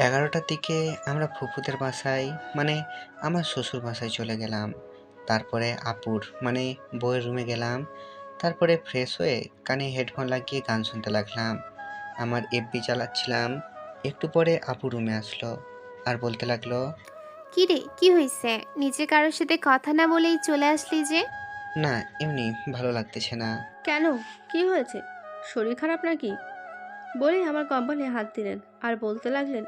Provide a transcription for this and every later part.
এগারোটার দিকে আমরা ফুফুদের বাসায় মানে আমার শ্বশুর বাসায় চলে গেলাম। তারপরে আপুর মানে বউয়ের রুমে গেলাম। তারপরে ফ্রেশ হয়ে কানে হেডফোন লাগিয়ে গান শুনতে লাগলাম। আমার এফবি চালাচ্ছিলাম। একটু পরে আপু রুমে আসলো আর বলতে লাগল কি রে কি হয়েছে? নিজে কারোর সাথে কথা না বলেই চলে আসলি যে? না এমনি ভালো লাগতেছে না। কেন? কি হয়েছে? শরীর খারাপ নাকি? বলেই আমার কম্বলে হাত দিলেন আর বলতে লাগলেন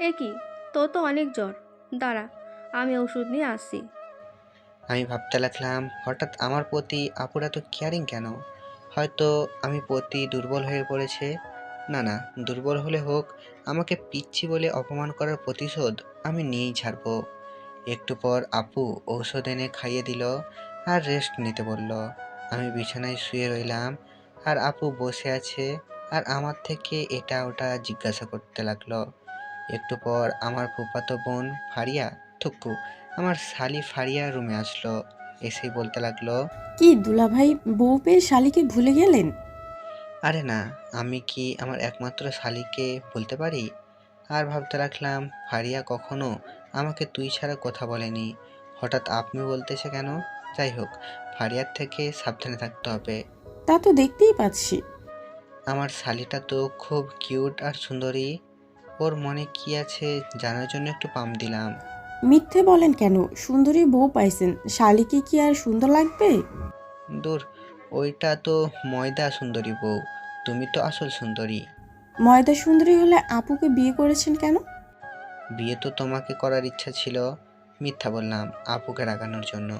এ কি? তোর তো অনেক জ্বর। দাঁড়া, আমি ওষুধ নিয়ে আসছি। আমি ভাবতে লাগলাম, হঠাৎ আমার প্রতি আপুর এত কেয়ারিং কেন? হয়তো আমি প্রতি দুর্বল হয়ে পড়েছে। না না, দুর্বল হলে হোক, আমাকে পিচ্ছি বলে অপমান করার প্রতিশোধ আমি নিয়েই ছাড়বো। একটু পর আপু ঔষধ এনে খাইয়ে দিল আর রেস্ট নিতে বলল। আমি বিছানায় শুয়ে রইলাম আর আপু বসে আছে আর আমার থেকে এটা ওটা জিজ্ঞাসা করতে লাগল। একটু পর আমার ফুফাতো বোন ফারিয়া থুক্কু আমার শালি ফারিয়া রুমে আসলো। এসেই বলতে লাগল কি দুলাভাই বউ পেয়ে শালিকে ভুলে গেলেন? আরে না আমি কি আমার একমাত্র শালিকে বলতে পারি? আর ভাবতে রাখলাম ফারিয়া কখনো আমাকে তুই ছাড়া কথা বলেনি। হঠাৎ আপনি বলতেছে কেন? যাই হোক ফারিয়ার থেকে সাবধানে থাকতে হবে। তা তো দেখতেই পাচ্ছি। আমার শালিটা তো খুব কিউট আর সুন্দরী। ওর মনে কি আছে জানার জন্য একটু পাম দিলাম। মিথ্যে বলেন কেন? সুন্দরী বউ পাইছেন। শালিকে কি আর সুন্দর লাগবে? দূর ওইটা তো ময়দা সুন্দরী বউ। তুমি তো আসল সুন্দরী। ময়দা সুন্দরী হলে আপুকে বিয়ে করেছেন কেন? বিয়ে তো তোমাকে করার ইচ্ছা ছিল মিথ্যা বললাম আপুকে রাগানোর জন্য।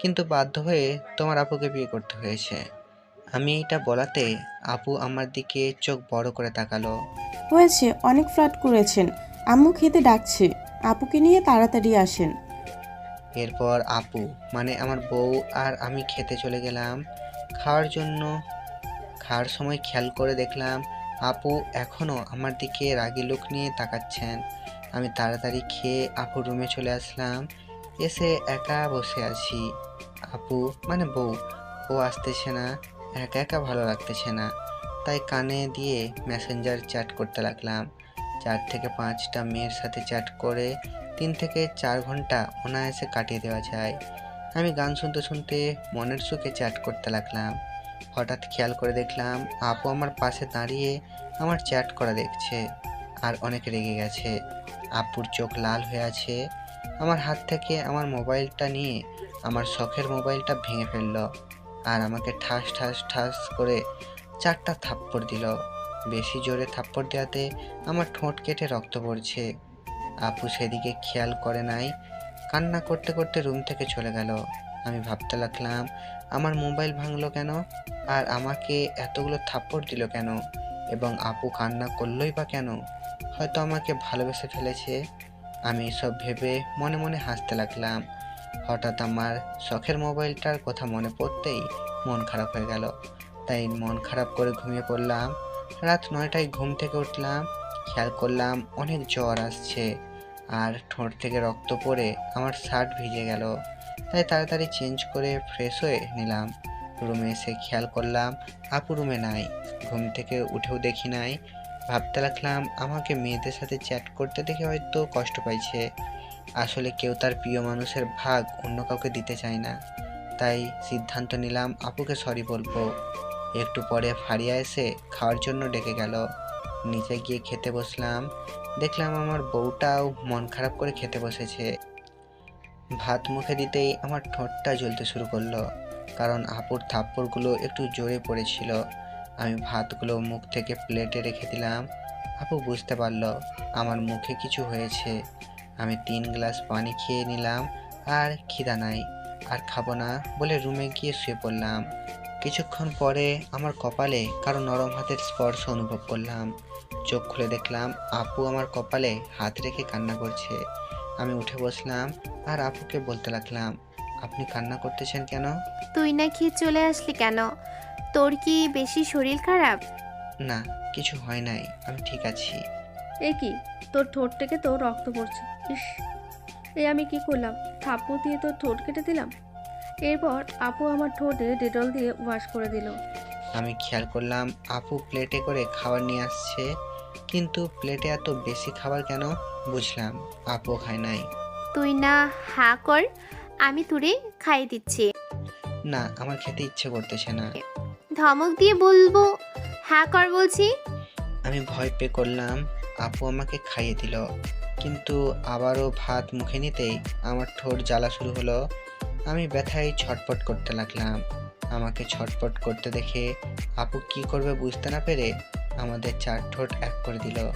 কিন্তু বাধ্য হয়ে তোমার আপুকে বিয়ে করতে হয়েছে। আমি এটা বলাতে আপু আমার দিকে চোখ বড় করে তাকালো। হয়েছে অনেক ফ্লাট করেছেন। আম্মু খেতে ডাকছে। আপুকে নিয়ে তাড়াতাড়ি আসেন। এরপর আপু মানে আমার বউ আর আমি খেতে চলে গেলাম। খাওয়ার জন্য খাওয়ার সময় খেয়াল করে দেখলাম আপু এখনও আমার দিকে রাগি লোক নিয়ে তাকাচ্ছেন। আমি তাড়াতাড়ি খেয়ে আপুর রুমে চলে আসলাম। এসে একা বসে আছি। আপু মানে বউ ও আসতেছে না। একা একা ভালো লাগতেছে না। তাই কানে দিয়ে মেসেঞ্জার চ্যাট করতে লাগলাম। চার থেকে পাঁচটা মেয়ের সাথে চ্যাট করে তিন থেকে চার ঘণ্টা অনায়াসে কাটিয়ে দেওয়া যায়। আমি গান শুনতে শুনতে মনের সুখে চ্যাট করতে লাগলাম। হঠাৎ খেয়াল করে দেখলাম আপু আমার পাশে দাঁড়িয়ে আমার চ্যাট করা দেখছে আর অনেক রেগে গেছে। আপুর চোখ লাল হয়ে আছে। আমার হাত থেকে আমার মোবাইলটা নিয়ে আমার শখের মোবাইলটা ভেঙে ফেলল। আর আমাকে ঠাস ঠাস ঠাস করে চারটা থাপ্পড় দিল। বেশি জোরে থাপ্পড় দেওয়াতে আমার ঠোঁট কেটে রক্ত পড়ছে। আপু সেদিকে খেয়াল করে নাই। কান্না করতে করতে রুম থেকে চলে গেল। আমি ভাবতে লাগলাম, আমার মোবাইল ভাঙলো কেন? আর আমাকে এতগুলো থাপ্পড় দিল কেন? এবং আপু কান্না করলোই বা কেন? হয়তো আমাকে ভালোবেসে ফেলেছে। আমি এসব ভেবে মনে মনে হাসতে লাগলাম। হঠাৎ আমার শখের মোবাইলটার কথা মনে পড়তেই মন খারাপ হয়ে গেল। তাই মন খারাপ করে ঘুমিয়ে পড়লাম। রাত নয়টায় ঘুম থেকে উঠলাম। খেয়াল করলাম অনেক জ্বর আসছে আর ঠোঁট থেকে রক্ত পড়ে আমার শার্ট ভিজে গেল। তাই তাড়াতাড়ি চেঞ্জ করে ফ্রেশ হয়ে নিলাম। রুমে এসে খেয়াল করলাম আপু রুমে নাই। ঘুম থেকে উঠেও দেখি নাই। ভাবতে লাগলাম আমাকে মেয়েদের সাথে চ্যাট করতে দেখে হয়তো কষ্ট পাইছে। আসলে কেউ তার প্রিয় মানুষের ভাগ অন্য কাউকে দিতে চায় না। তাই সিদ্ধান্ত নিলাম, আপুকে সরি বলব। একটু পরে ফারিয়া এসে খাওয়ার জন্য ডেকে গেল। নিচে গিয়ে খেতে বসলাম। দেখলাম আমার বউটাও মন খারাপ করে খেতে বসেছে। ভাত মুখে দিতেই আমার ঠোঁটটা জ্বলতে শুরু করল, কারণ আপুর থাপ্পড়গুলো একটু জোরে পড়েছিল। আমি ভাতগুলো মুখ থেকে প্লেটে রেখে দিলাম। আপু বুঝতে পারল, আমার মুখে কিছু হয়েছে। আমি তিন গ্লাস পানি খেয়ে নিলাম আর খিদা নাই। আর খাব না বলে রুমে গিয়ে শুয়ে পড়লাম। কিছুক্ষণ পরে আমার কপালে কারও নরম হাতের স্পর্শ অনুভব করলাম। চোখ খুলে দেখলাম আপু আমার কপালে হাত রেখে কান্না করছে। আমি উঠে বসলাম আর আপুকে বলতে লাগলাম আপনি কান্না করতেছেন কেন? তুই নাকি চলে আসলি কেন? তোর কি বেশি শরীর খারাপ? না কিছু হয় নাই আমি ঠিক আছি। এ কি? তোর ঠোঁট থেকে তোর রক্ত পড়ছে। ইস এই আমি কি করলাম? থাপ্পড় দিয়ে তোর ঠোঁট কেটে দিলাম? এরপর আপু আমার ঠোঁটে ডেটল দিয়ে ওয়াশ করে দিল। আমি খেয়াল করলাম আপু প্লেটে করে খাবার নিয়ে আসছে কিন্তু প্লেটে এত বেশি খাবার কেন বুঝলাম আপু খায় নাই। তুই না হা কর আমি তোরে খাইয়ে দিচ্ছি। না আমার খেতে ইচ্ছে করতেছে না। ধমক দিয়ে বলব হ্যাঁ কর বলছি। আমি ভয় পেয়ে করলাম আপু আমাকে খাইয়ে দিল। কিন্তু আবারও ভাত মুখে নিতেই আমার ঠোঁট জ্বালা শুরু হলো। আমি ব্যথায় ছটপট করতে লাগলাম। আমাকে ছটপট করতে দেখে আপু কি করবে বুঝতে না পেরে আমাদের চার ঠোঁট এক করে দিল।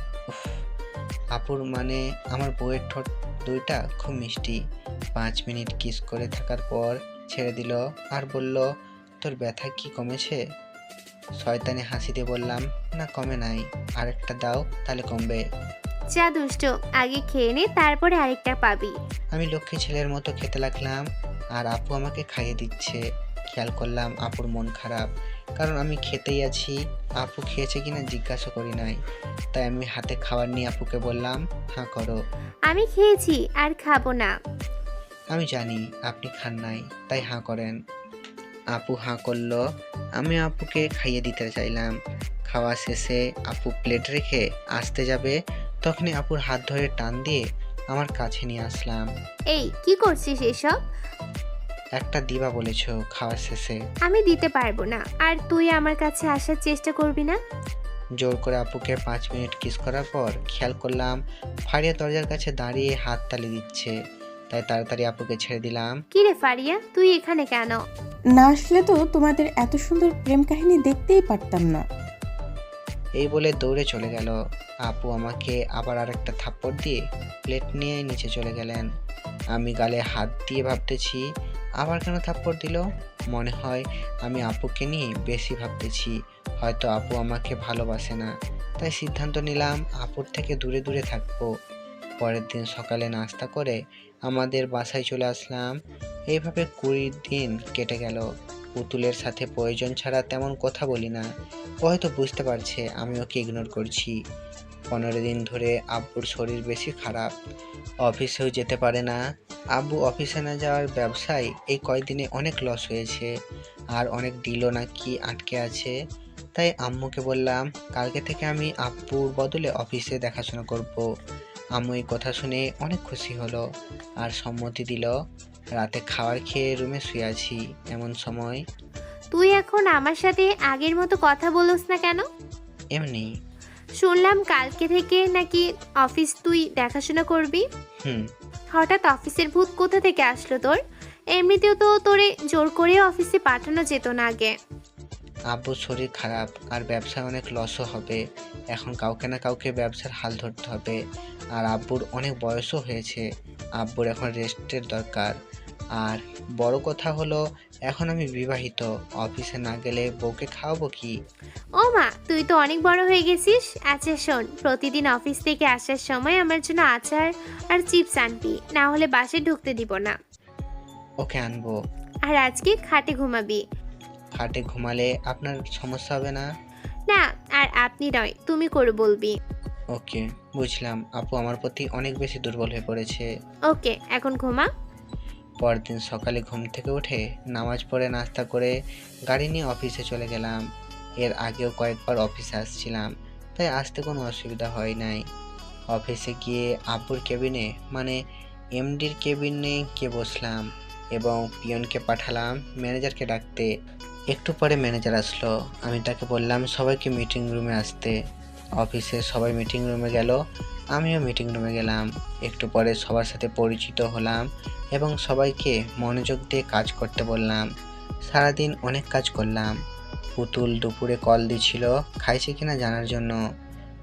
আপুর মানে আমার বউয়ের ঠোঁট দুইটা খুব মিষ্টি। পাঁচ মিনিট কিস করে থাকার পর ছেড়ে দিল আর বলল, তোর ব্যথা কি কমেছে? শয়তানি হাসি দিয়ে বললাম, না, কমে নাই। আরেকটা দাও, তাহলে কমবে। যা দুষ্ট আগে খেয়ে নে তারপরে আরেকটা পাবি। আমি লক্ষ্মী ছেলের মতো খেতে লাগলাম আর আপু আমাকে খাইয়ে দিচ্ছে। খেয়াল করলাম আপুর মন খারাপ কারণ আমি খেতেই আছি। আপু খেয়েছে কিনা জিজ্ঞাসা করি নাই। তাই আমি হাতে খাবার নিয়ে আপুকে বললাম হাঁ করো। আমি খেয়েছি আর খাব না। আমি জানি আপনি খান নাই তাই হাঁ করেন। আপু হাঁ করল আমি আপুকে খাইয়ে দিতে চাইলাম। খাওয়া শেষে আপু প্লেট রেখে আসতে যাবে তখনই আপুর হাত ধরে টান দিয়ে আমার কাছে নিয়ে আসলাম। এই কি করছিস এসব? একটা দিবা বলেছ খাওয়া শেষে। আমি দিতে পারব না। আর তুই আমার কাছে আসার চেষ্টা করবি না? জোর করে আপুকে পাঁচ মিনিট কিস করার পর খেয়াল করলাম ফাড়িয়া দরজার কাছে দাঁড়িয়ে হাত তালি দিচ্ছে। তাই তাড়াতাড়ি আপুকে ছেড়ে দিলাম। কি রে ফারিয়া তুই এখানে কেন? না আসলে তো তোমাদের এত সুন্দর প্রেম কাহিনী দেখতেই পারতাম না। এই বলে দৌড়ে চলে গেল। আপু আমাকে আবার আর একটা থাপ্পড় দিয়ে প্লেট নিয়ে নিচে চলে গেলেন। আমি গালে হাত দিয়ে ভাবতেছি, আবার কেন থাপ্পড় দিল? মনে হয় আমি আপুকে নিয়ে বেশি ভাবতেছি। হয়তো আপু আমাকে ভালোবাসে না। তাই সিদ্ধান্ত নিলাম আপুর থেকে দূরে দূরে থাকব। পরের দিন সকালে নাস্তা করে আমাদের বাসায় চলে আসলাম। এইভাবে কুড়ি দিন কেটে গেল। পুতুলের সাথে প্রয়োজন ছাড়া তেমন কথা বলি না। ও হয়তো বুঝতে পারছে আমি ওকে ইগনোর করছি। পনেরো দিন ধরে আব্বুর শরীর বেশি খারাপ। অফিসেও যেতে পারে না। আব্বু অফিসে না যাওয়ার ব্যবসায় এই কয়েকদিনে অনেক লস হয়েছে। আর অনেক ডিলও নাকি আটকে আছে। তাই আম্মুকে বললাম, কালকে থেকে আমি আব্বুর বদলে অফিসে দেখাশোনা করব। আম্মু এই কথা শুনে অনেক খুশি হলো আর সম্মতি দিল। রাতে খাবার খেয়ে রুমে শুয়ে আছি এমন সময়। তুই এখন আমার সাথে আগের মতো কথা বলোস না কেন? এমনি। শুনলাম কালকে থেকে নাকি অফিস তুই দেখাশোনা করবি? হুম। হঠাৎ অফিসের ভূত কোথা থেকে আসলো তোর? এমনিতেও তো তোরে জোর করে অফিসে পাঠানো যেত না আগে। আব্বুর শরীর খারাপ আর ব্যবসায় অনেক লসও হবে। এখন কাউকে না কাউকে ব্যবসার হাল ধরতে হবে। আর আব্বুর অনেক বয়সও হয়েছে। আব্বুর এখন রেস্টের দরকার। আর বড় কথা হলো এখন আমি বিবাহিত অফিসে না গেলে বউকে খাওয়াবো কি? ও মা তুই তো অনেক বড় হয়ে গেছিস। আচ্ছা শোন প্রতিদিন অফিস থেকে আসার সময় আমার জন্য আচার আর চিপস আনবি না হলে বাসে ঢুকতে দিব না। ওকে আনব। আর আজকে খাটে ঘুমাবি। খাটে ঘুমালে আপনার সমস্যা হবে না? না আর আপনি নয় তুমি করে বলবি। ওকে বুঝলাম। আপু আমার প্রতি অনেক বেশি দুর্বল হয়ে পড়েছে। ওকে এখন ঘুমা। পরদিন সকালে ঘুম থেকে উঠে নামাজ পড়ে নাস্তা করে গাড়ি নিয়ে অফিসে চলে গেলাম। এর আগেও কয়েকবার অফিসে আসছিলাম, তাই আসতে কোনো অসুবিধা হয় নাই। অফিসে গিয়ে আব্বুর কেবিনে মানে এমডির কেবিনে গিয়ে বসলাম এবং পিয়নকে পাঠালাম ম্যানেজারকে ডাকতে। একটু পরে ম্যানেজার আসলো, আমি তাকে বললাম সবাইকে মিটিং রুমে আসতে। অফিসে সবাই মিটিং রুমে গেল আমিও মিটিং রুমে গেলাম। একটু পরে সবার সাথে পরিচিত হলাম এবং সবাইকে মনোযোগ দিয়ে কাজ করতে বললাম। সারাদিন অনেক কাজ করলাম। পুতুল দুপুরে কল দিছিল, খাইছে কিনা জানার জন্য।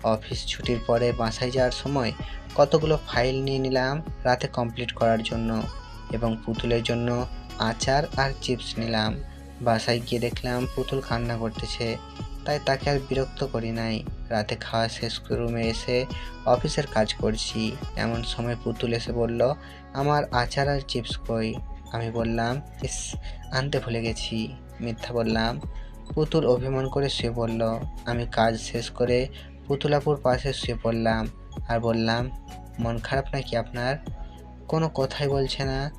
অফিস ছুটির পরে বাসায় যাওয়ার সময় কতগুলো ফাইল নিয়ে নিলাম রাতে কমপ্লিট করার জন্য এবং পুতুলের জন্য আচার আর চিপস নিলাম। বাসায় গিয়ে দেখলাম পুতুল কান্না করতেছে, তাই তাকে আর বিরক্ত করি নাই। রাতে খাওয়া শেষ করে রুমে এসে অফিসের কাজ করছি। এমন সময় পুতুল এসে বলল, আমার আচার আর চিপস কই? আমি বললাম, ইস, আনতে ভুলে গেছি। মিথ্যা বললাম। পুতুল অভিমান করে শুয়ে পড়ল। আমি কাজ শেষ করে পুতুলাপুর পাশে শুয়ে পড়লাম আর বললাম, মন খারাপ নাকি আপনার? কোনো কথাই বলছে না।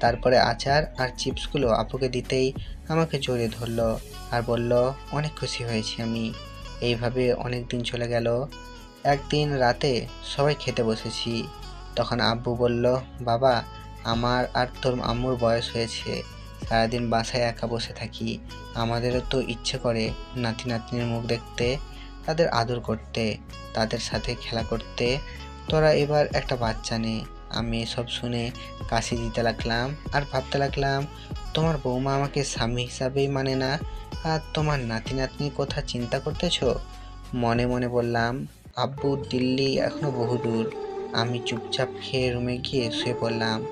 তারপরে আচার আর চিপসগুলো আপুকে দিতেই আমাকে জড়িয়ে ধরলো আর বলল, অনেক খুশি হয়েছি আমি। এইভাবে অনেক দিন চলে গেল। একদিন রাতে সবাই খেতে বসেছি। তখন আব্বু বলল, বাবা, আমার আর তোর আম্মুর বয়স হয়েছে। সারাদিন বাসায় একা বসে থাকি। আমাদেরও তো ইচ্ছে করে নাতি নাতনির মুখ দেখতে, তাদের আদর করতে, তাদের সাথে খেলা করতে। তোরা এবার একটা বাচ্চা নে। আমি সব শুনে কাশি দিতে লাগলাম আর ভাবতে লাগলাম, তোমার বৌমা আমাকে স্বামী হিসাবেই মানে না, আর তোমার নাতি নাতনির কথা চিন্তা করতেছো? মনে মনে বললাম, আব্বু দিল্লি এখনও বহু দূর। আমি চুপচাপ খেয়ে রুমে গিয়ে শুয়ে পড়লাম।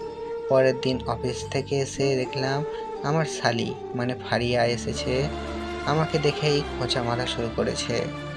পরের দিন অফিস থেকে এসে দেখলাম আমার শালি মানে ফারিয়া, এসেছে। আমাকে দেখেই খোঁচা মারা শুরু করেছে।